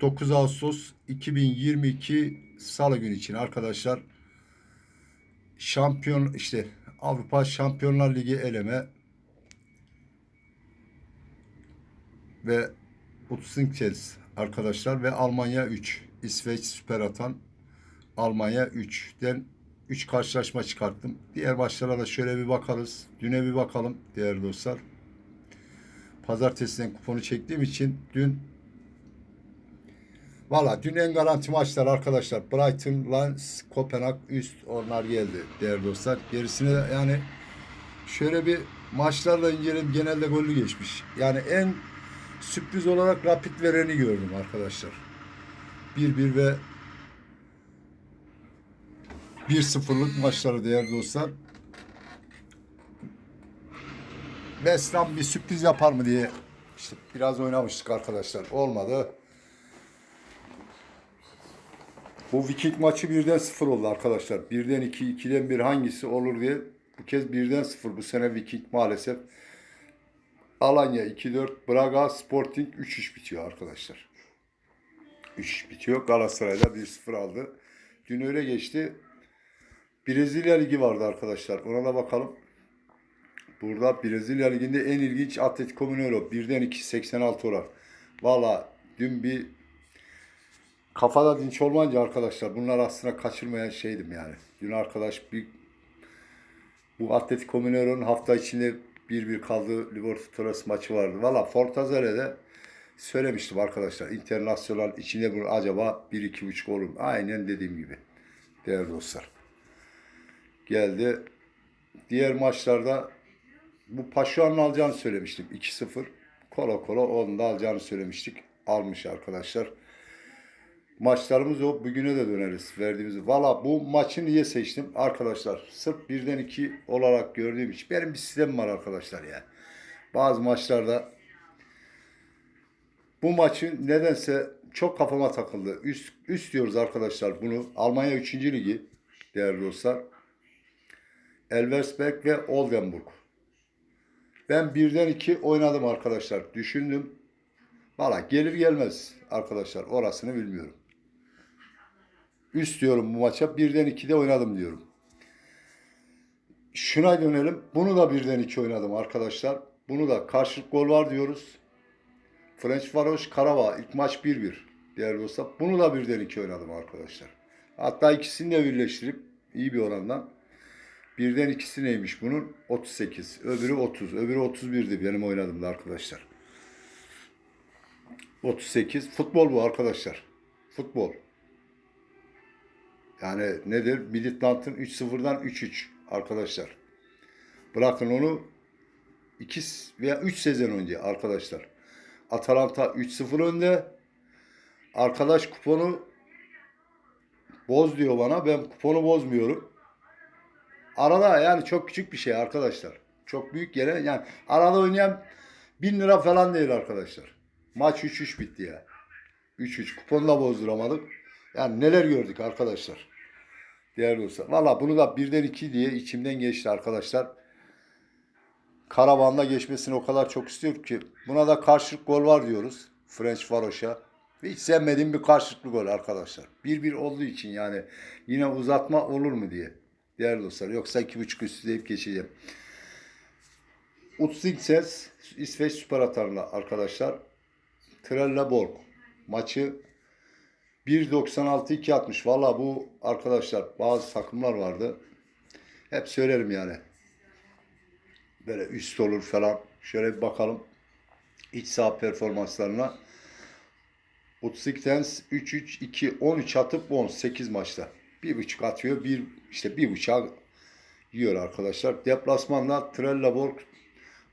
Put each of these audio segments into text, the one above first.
9 Ağustos 2022 Salı günü için arkadaşlar şampiyon işte Avrupa Şampiyonlar Ligi eleme ve Utsinkel arkadaşlar ve Almanya 3 İsveç süper atan Almanya 3'den 3 karşılaşma çıkarttım. Diğer maçlara da şöyle bir bakarız. Düne bir bakalım değerli dostlar. Pazartesiden kuponu çektiğim için dün Valla dün en garanti maçlar arkadaşlar. Brighton, Lens, Kopenhag üst onlar geldi değerli dostlar. Gerisine yani şöyle bir maçlarla inceledim genelde gollü geçmiş. Yani en sürpriz olarak Rapid vereni gördüm arkadaşlar. 1-1 ve 1-0'lık maçları değerli dostlar. West Ham bir sürpriz yapar mı diye işte biraz oynamıştık arkadaşlar. Olmadı. Bu Viking maçı birden sıfır oldu arkadaşlar. Birden iki, ikiden bir hangisi olur diye. Bu kez birden sıfır. Bu sene Viking maalesef. Alanya 2-4, Braga Sporting 3-3 bitiyor arkadaşlar. 3 bitiyor. Galatasaray'da 1-0 aldı. Dün öyle geçti. Brezilya Ligi vardı arkadaşlar. Ona da bakalım. Burada Brezilya Ligi'nde en ilginç Atletico Mineiro. 1'den 2 86 oran. Valla dün bir kafada dinç olmayınca arkadaşlar bunlar aslında kaçırmayan şeydim yani. Dün arkadaş bir bu Atletico Mineiro'nun hafta içinde 1-1 kaldığı Libertadores maçı vardı. Valla Fortaleza'da söylemiştim arkadaşlar. Internasyonel içinde bunu acaba 1-2,5 olur mu? Aynen dediğim gibi. Değerli dostlar. Geldi. Diğer maçlarda bu Paşuan'ın alacağını söylemiştim. 2-0. Kola kola onu da alacağını söylemiştik. Almış arkadaşlar. Maçlarımız o. Bugüne de döneriz verdiğimiz. Valla bu maçı niye seçtim? Arkadaşlar sırf birden iki olarak gördüğüm için. Benim bir sistemim var arkadaşlar ya. Bazı maçlarda bu maçın nedense çok kafama takıldı. Üst, üst diyoruz arkadaşlar bunu. Almanya 3. Ligi değerli dostlar. Elversberg ve Oldenburg. Ben birden iki oynadım arkadaşlar. Düşündüm. Valla gelir gelmez arkadaşlar. Orasını bilmiyorum. Üst diyorum bu maça. Birden iki de oynadım diyorum. Şuna dönelim. Bunu da birden iki oynadım arkadaşlar. Bunu da karşılık gol var diyoruz. French Varoş Karava ilk maç 1-1 değerli dostlar. Bunu da birden iki oynadım arkadaşlar. Hatta ikisini de birleştirip iyi bir orandan. Birden ikisi neymiş bunun? 38. Öbürü 30. Öbürü 31'di benim oynadığımda arkadaşlar. 38. Futbol bu arkadaşlar. Futbol. Yani nedir? Midtjylland'ın 3-0'dan 3-3 arkadaşlar. Bırakın onu 2 veya 3 sezon önce arkadaşlar. Atalanta 3-0 önde. Arkadaş kuponu boz diyor bana. Ben kuponu bozmuyorum. Arada yani çok küçük bir şey arkadaşlar. Çok büyük yere yani arada oynayan 1000 lira falan değil arkadaşlar. Maç 3-3 bitti ya. 3-3 kuponu da bozduramadık. Yani neler gördük arkadaşlar. Değerli dostlar. Valla bunu da birden iki diye içimden geçti arkadaşlar. Karavanla geçmesini o kadar çok istiyorum ki. Buna da karşılık gol var diyoruz. French Varoş'a. Hiç sevmediğim bir karşılıklı gol arkadaşlar. 1-1 olduğu için yani yine uzatma olur mu diye. Değerli dostlar. Yoksa 2.5 üstü deyip geçeceğim. Utsikses İsveç süper atarla arkadaşlar. Trelleborg maçı 1.96 2.60. Valla bu arkadaşlar bazı takımlar vardı. Hep söylerim yani. Böyle üst olur falan. Şöyle bir bakalım. İç saha performanslarına. Utsikens 3-3-2 13 atıp 18 maçta. Bir buçuk atıyor. Bir işte bir buçuk yiyor arkadaşlar. Deplasmanda Trelleborg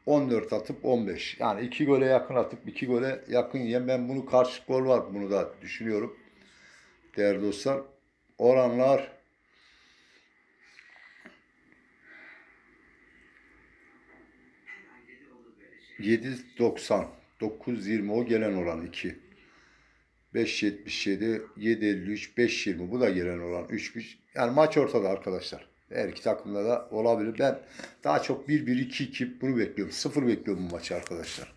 14 atıp 15. Yani iki gole yakın atıp iki gole yakın yiyen ben bunu karşı gol var bunu da düşünüyorum. Değerli dostlar. Oranlar yedi doksan dokuz yirmi o gelen oran 2 5.77 7.53 5.20 bu da gelen olan 3 yani maç ortada arkadaşlar. Her iki takımda da olabilir. Ben daha çok 1-1-2-2 bunu bekliyorum. 0 bekliyorum bu maçı arkadaşlar.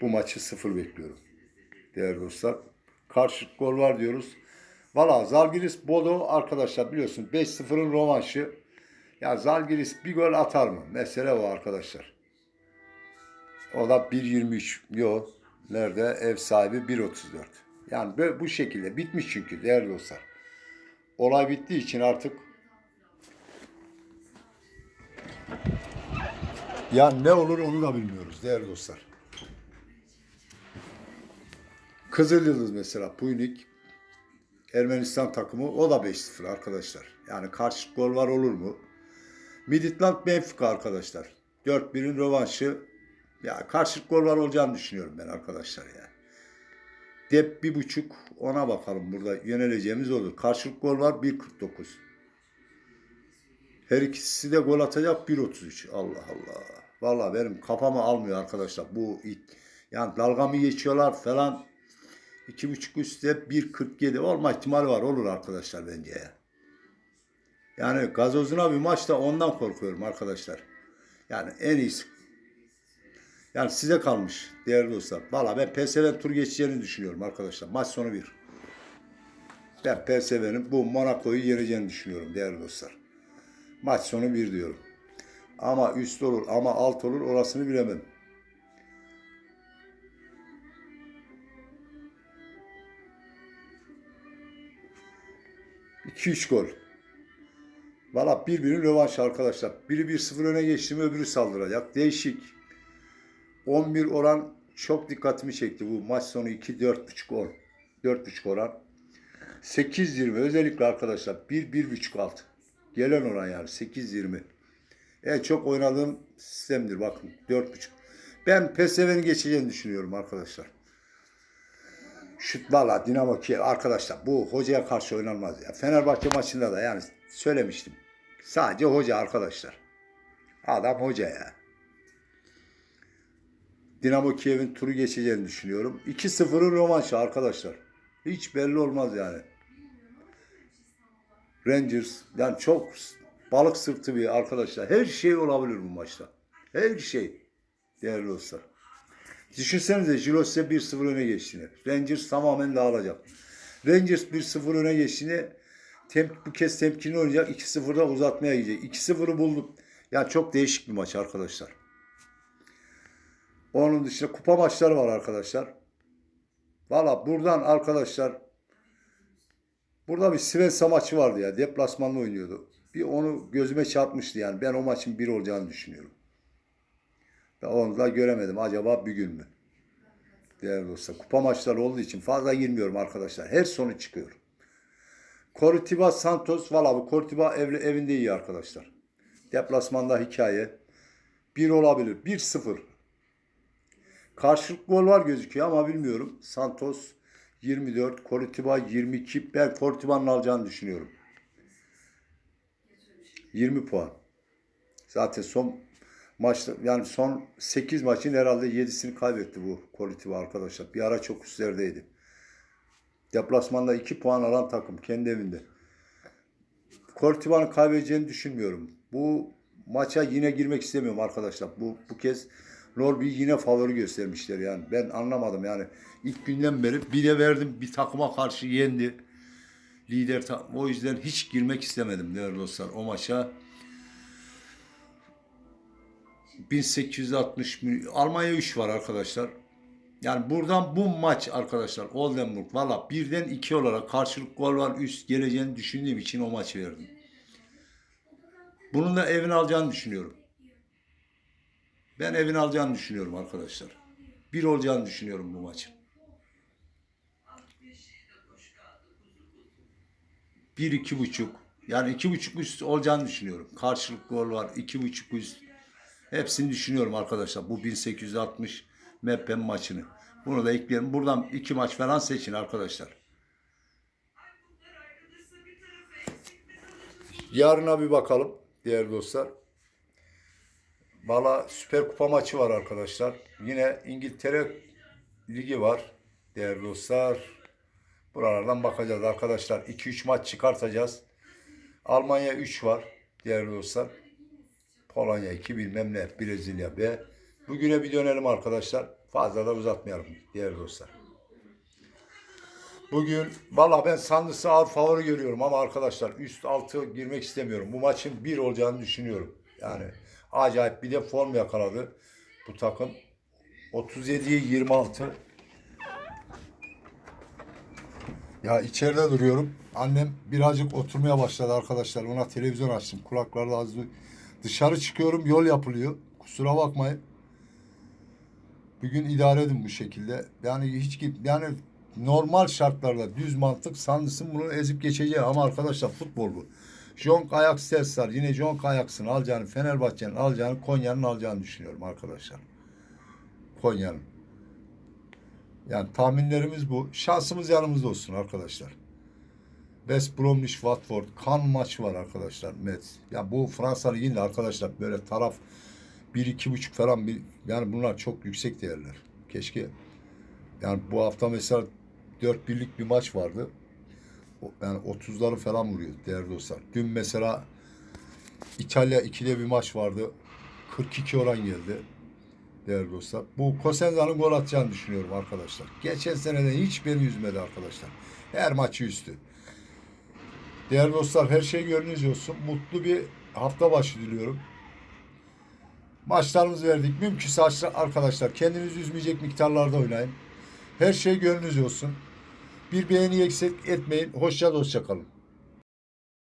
Bu maçı 0 bekliyorum. değerli dostlar. Karşılık gol var diyoruz. Valla Zalgiris Bodo arkadaşlar biliyorsun 5-0'ın rövanşı. Ya Zalgiris bir gol atar mı? Mesele o arkadaşlar. O da 1.23. Yok. Nerede? Ev sahibi 1.34. Yani böyle bu şekilde bitmiş çünkü değerli dostlar. Olay bittiği için artık ya ne olur onu da bilmiyoruz değerli dostlar. Kızıl Yıldız mesela Puynik Ermenistan takımı o da 5-0 arkadaşlar. Yani karşı gol var olur mu? Midtjylland Benfica arkadaşlar. 4-1'in rövanşı. Ya karşı gol var olacağını düşünüyorum ben arkadaşlar ya. Dep bir buçuk ona bakalım burada yöneleceğimiz olur. Karşılık gol var 1.49. Her ikisi de gol atacak 1.33. Allah Allah. Vallahi benim kafamı almıyor arkadaşlar. Bu it- yani dalga mı geçiyorlar falan. 2.5 üstte 1.47 olma ihtimali var. Olur arkadaşlar bence ya. Yani gazozuna bir maçta ondan korkuyorum arkadaşlar. Yani en iyisi. Yani size kalmış değerli dostlar. Valla ben PSV tur geçeceğini düşünüyorum arkadaşlar. Maç sonu bir. Ben PSV'nin bu Monaco'yu yeneceğini düşünüyorum değerli dostlar. Maç sonu bir diyorum. Ama üst olur ama alt olur orasını bilemem. İki üç gol. Valla birbirinin rövanş arkadaşlar. Biri 1-0 öne geçti mi öbürü saldıracak. Değişik. 11 oran çok dikkatimi çekti. Bu maç sonu 2-4.5 oran. 4.5 oran. 8-20 özellikle arkadaşlar 1-1.5 alt. Gelen oran yani 8-20. En çok oynadığım sistemdir bakın 4.5. Ben PSV'nin geçeceğini düşünüyorum arkadaşlar. Şut valla Dinamo Kiev arkadaşlar bu hocaya karşı oynanmaz ya. Fenerbahçe maçında da yani söylemiştim. Sadece hoca arkadaşlar. Adam hoca ya. Dinamo Kiev'in turu geçeceğini düşünüyorum. 2-0'ın rövanşı arkadaşlar. Hiç belli olmaz yani. Rangers yani çok balık sırtı bir arkadaşlar. Her şey olabilir bu maçta. Her şey değerli dostlar. Düşünsenize Jiros size 1-0 öne geçtiğini. Rangers tamamen dağılacak. Rangers 1-0 öne geçtiğini tem, bu kez temkinli oynayacak. 2-0'da uzatmaya gidecek. 2-0'ı bulduk. Yani çok değişik bir maç arkadaşlar. Onun dışında kupa maçları var arkadaşlar. Valla buradan arkadaşlar burada bir Svensa maçı vardı ya. Deplasmanla oynuyordu. Bir onu gözüme çarpmıştı yani. Ben o maçın bir olacağını düşünüyorum. Onu da göremedim. Acaba bir gün mü? Değerli dostlar. Kupa maçları olduğu için fazla girmiyorum arkadaşlar. Her sonu çıkıyor. Coritiba Santos. Valla bu Coritiba ev, evinde iyi arkadaşlar. Deplasmanda hikaye. Bir olabilir. 1-0. Karşılık gol var gözüküyor ama bilmiyorum. Santos 24, Coritiba 22. Ben Coritiba'nın alacağını düşünüyorum. 20 puan. Zaten son maçta yani son 8 maçın herhalde 7'sini kaybetti bu Coritiba arkadaşlar. Bir ara çok üstlerdeydi. Deplasmanda 2 puan alan takım kendi evinde. Cortiba'nın kaybedeceğini düşünmüyorum. Bu maça yine girmek istemiyorum arkadaşlar. Bu bu kez Norby yine favori göstermişler yani. Ben anlamadım yani. İlk günden beri bire verdim bir takıma karşı yendi. Lider ta- o yüzden hiç girmek istemedim değerli dostlar o maça. 1860 mil- Almanya 3 var arkadaşlar. Yani buradan bu maç arkadaşlar Oldenburg valla birden iki olarak karşılık gol var üst geleceğini düşündüğüm için o maçı verdim. Bunun da evini alacağını düşünüyorum. Ben evini alacağını düşünüyorum arkadaşlar. Bir olacağını düşünüyorum bu maçın. Bir iki buçuk. Yani iki buçuk üst olacağını düşünüyorum. Karşılık gol var. iki buçuk üst. Hepsini düşünüyorum arkadaşlar. Bu 1860 Meppen maçını. Bunu da ekleyelim. Buradan iki maç falan seçin arkadaşlar. Yarına bir bakalım değerli dostlar. Valla Süper Kupa maçı var arkadaşlar. Yine İngiltere Ligi var değerli dostlar. Buralardan bakacağız arkadaşlar. 2-3 maç çıkartacağız. Almanya 3 var değerli dostlar. Polonya 2 bilmem ne. Brezilya B. Bugüne bir dönelim arkadaşlar. Fazla da uzatmayalım değerli dostlar. Bugün valla ben Sandıs'ı ağır favori görüyorum ama arkadaşlar üst altı girmek istemiyorum. Bu maçın bir olacağını düşünüyorum. Yani acayip bir de form yakaladı bu takım. 37'ye 26. Ya içeride duruyorum. Annem birazcık oturmaya başladı arkadaşlar. Ona televizyon açtım. Kulaklarda az Dışarı çıkıyorum yol yapılıyor. Kusura bakmayın. Bugün idare edin bu şekilde. Yani hiç yani normal şartlarda düz mantık Sandıs'ın bunu ezip geçeceği ama arkadaşlar futbol bu. Jonk Ajax Telstar yine Jonk Ajax'ın alacağını Fenerbahçe'nin alacağını Konya'nın alacağını düşünüyorum arkadaşlar. Konya'nın. Yani tahminlerimiz bu. Şansımız yanımızda olsun arkadaşlar. West Bromwich Watford kan maç var arkadaşlar Mets. Ya bu Fransa Ligi'nde arkadaşlar böyle taraf 1-2,5 falan bir yani bunlar çok yüksek değerler. Keşke yani bu hafta mesela 4 birlik bir maç vardı. Yani 30'ları falan vuruyor değerli dostlar. Dün mesela İtalya 2'de bir maç vardı. 42 oran geldi. Değerli dostlar. Bu Cosenza'nın gol atacağını düşünüyorum arkadaşlar. Geçen seneden hiç beni üzmedi arkadaşlar. Her maçı üstü. Değerli dostlar her şey gönlünüzce olsun. Mutlu bir hafta başı diliyorum. Maçlarımızı verdik. Mümkünse arkadaşlar kendinizi üzmeyecek miktarlarda oynayın. Her şey gönlünüzce olsun. Bir beğeni eksik etmeyin. Hoşça hoşça kalın.